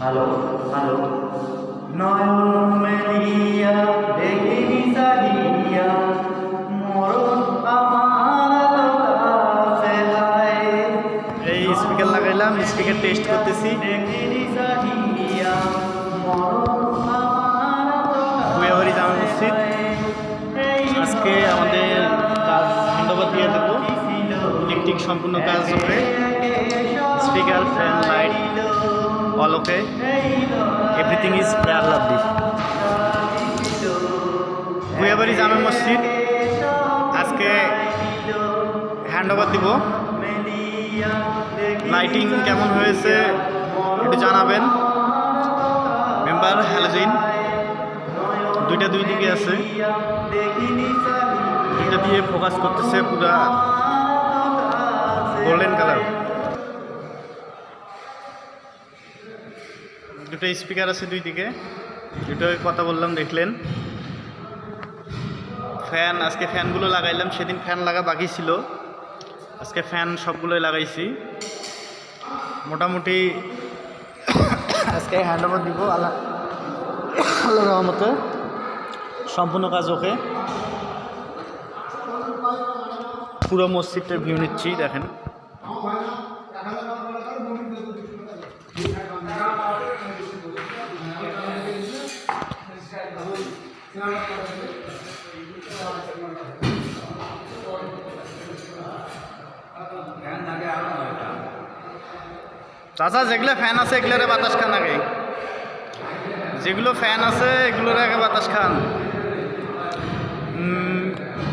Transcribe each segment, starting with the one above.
Hello hello নয়ন মেলিয়া দেখিনি সাহিয়া মরণ এই স্পিকার লাগাইলাম স্পিকার টেস্ট করতেছি। ভুয়াবাড়ি জামা মসজিদ আজকে আমাদের কাজ ধন্যবাদ দিয়ে দেবো। ইলেকট্রিক সম্পূর্ণ কাজ হবে। Speaker fan light all okay everything is prayer lovely Bhuyabari Jama Masjid আজকে হ্যান্ড ওভার দিব। লাইটিং কেমন হয়েছে একটু জানাবেন। মেম্বার হ্যালোজিন দুইটা দুই দিকে আছে। দুইটা দিয়ে ফোকাস করতেছে পুরা গোল্ডেন কালার দুটো স্পিকার আছে দুই দিকে দুটোই কথা বললাম, দেখলেন। ফ্যান, আজকে ফ্যানগুলো লাগাইলাম, সেদিন ফ্যান লাগা বাকি ছিল। আজকে ফ্যান সবগুলোই লাগাইছি। মোটামুটি আজকে হ্যান্ড ওভার দিব আল্লাহ আল্লাহ রহমতে। সম্পূর্ণ কাজ ওকে। পুরো মসজিদটার ভিউ নিচ্ছি, দেখেন। চাচা, যেগুলো ফ্যান আছে এগুলোরে বাতাস খান আগে। যেগুলো ফ্যান আছে এগুলোর আগে বাতাস খান।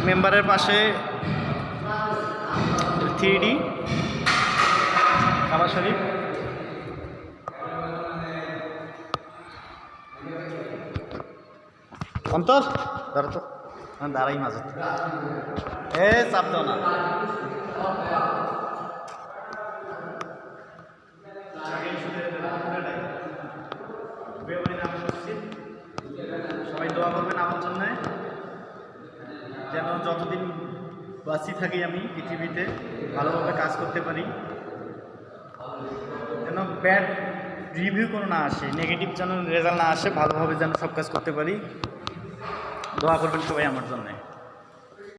মেম্বারের পাশে থ্রি ডি শরীফ অন্তর দাঁড়া তো। দাঁড়াই মাঝে। এ চাপ দাও না সবাই যেন যতদিন বাঁচি থাকি আমি পৃথিবীতে, ভালোভাবে কাজ করতে পারি। যেন ব্যাড রিভিউ কোনো না আসে নেগেটিভ যেন রেজাল্ট না আসে, ভালোভাবে যেন সব কাজ করতে পারি। দোয়া করবেন সবাই আমার জন্যে।